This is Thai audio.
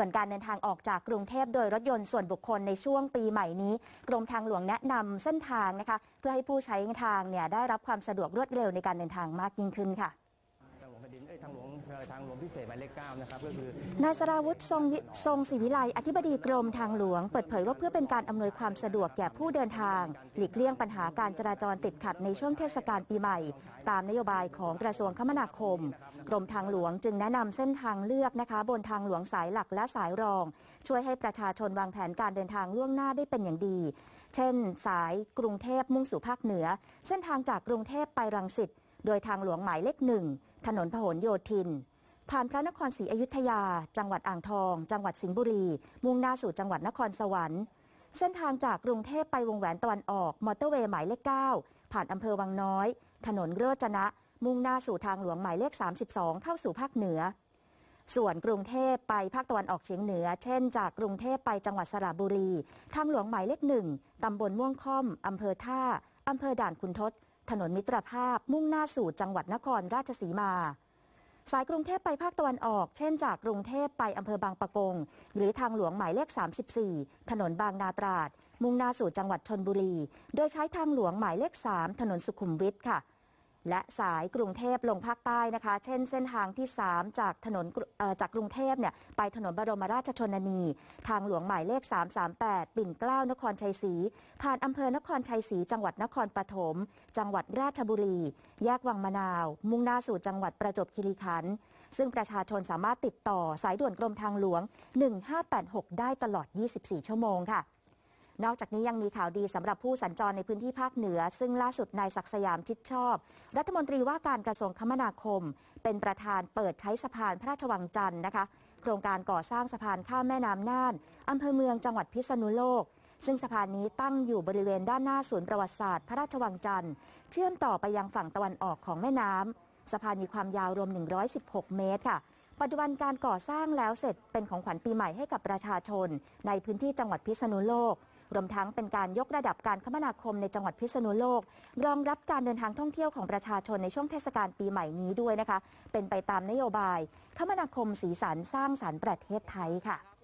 ส่วนการเดินทางออกจากกรุงเทพโดยรถยนต์ส่วนบุคคลในช่วงปีใหม่นี้ กรมทางหลวงแนะนำเส้นทางนะคะ เพื่อให้ผู้ใช้ทางเนี่ยได้รับความสะดวกรวดเร็วในการเดินทางมากยิ่งขึ้นค่ะ ทางหลวงพิเศษหมายเลขเก้านะครับก็คือนายสราวุฒิทรงวิทรงศรีวิไลอธิบดีกรมทางหลวง เปิดเผยว่าเพื่อเป็นการอำนวยความสะดวกแก่ผู้เดินทาง หลีกเลี่ยงปัญหาการจราจรติดขัดในช่วงเทศกาลปีใหม่ ตามนโยบายของกระทรวงคมนาคม กรมทางหลวงจึงแนะนำเส้นทางเลือกนะคะ บนทางหลวงสายหลักและสายรอง ช่วยให้ประชาชนวางแผนการเดินทางล่วงหน้าได้เป็นอย่างดี เช่น สายกรุงเทพมุ่งสู่ภาคเหนือ เส้นทางจากกรุงเทพไปรังสิตโดยทางหลวงหมายเลขหนึ่งถนนพหลโยธิน ผ่านพระนครศรีอยุธยา จังหวัดอ่างทอง จังหวัดสิงห์บุรี มุ่งหน้าสู่จังหวัดนครสวรรค์เส้นทางจากกรุงเทพไปวงแหวนตะวันออก มอเตอร์เวย์หมายเลข 9 ผ่านอำเภอวังน้อย ถนนโรจนะ มุ่งหน้าสู่ทางหลวงหมายเลข 32 เข้าสู่ภาคเหนือ ส่วนกรุงเทพไปภาคตะวันออกเฉียงเหนือ เช่น จากกรุงเทพไปจังหวัดสระบุรี ทางหลวงหมายเลขหนึ่งตำบลม่วงค่อมอำเภอท่าอำเภอด่านคุณทศ ถนนมิตรภาพ มุ่งหน้าสู่จังหวัดนครราชสีมา สายกรุงเทพไปภาคตะวันออก เช่นจากกรุงเทพไปอำเภอบางปะกง หรือทางหลวงหมายเลข 34 ถนนบางนาตราด มุ่งหน้าสู่จังหวัดชนบุรี โดยใช้ทางหลวงหมายเลข 3 ถนนสุขุมวิทค่ะ และสายกรุงเทพลงภาคใต้นะคะ เช่นเส้นทางที่ 3 จากถนนจากกรุงเทพเนี่ยไปถนนบรมราชชนนี ทางหลวงหมายเลข 338 ปิ่นเกล้านครชัยศรี ผ่านอำเภอนครชัยศรีจังหวัดนครปฐม จังหวัดราชบุรี แยกวังมะนาว มุ่งหน้าสู่จังหวัดประจวบคีรีขันธ์ซึ่งประชาชนสามารถติดต่อสายด่วนกรมทางหลวง 1586 ได้ตลอด 24 ชั่วโมงค่ะ นอกจากนี้ยังมีข่าวดีสำหรับผู้สัญจรในพื้นที่ภาคเหนือ ซึ่งล่าสุดนายศักดิ์สยามชิดชอบ รัฐมนตรีว่าการกระทรวงคมนาคม เป็นประธานเปิดใช้สะพานพระราชวังจันทร์นะคะ โครงการก่อสร้างสะพานข้ามแม่น้ำน่านอำเภอเมืองจังหวัดพิษณุโลก ซึ่งสะพานนี้ตั้งอยู่บริเวณด้านหน้าศูนย์ประวัติศาสตร์พระราชวังจันทร์เชื่อมต่อไปยังฝั่งตะวันออกของแม่น้ำสะพานมีความยาวรวม 116 เมตรค่ะปัจจุบันการก่อสร้างแล้วเสร็จเป็นของขวัญปีใหม่ให้กับประชาชน ในพื้นที่จังหวัดพิษณุโลก รวมทั้งเป็นการยกระดับการคมนาคมในจังหวัดพิษณุโลก รองรับการเดินทางท่องเที่ยวของประชาชนในช่วงเทศกาลปีใหม่นี้ด้วยนะคะ เป็นไปตามนโยบาย คมนาคมสีสันสร้างสรรค์ประเทศไทยค่ะ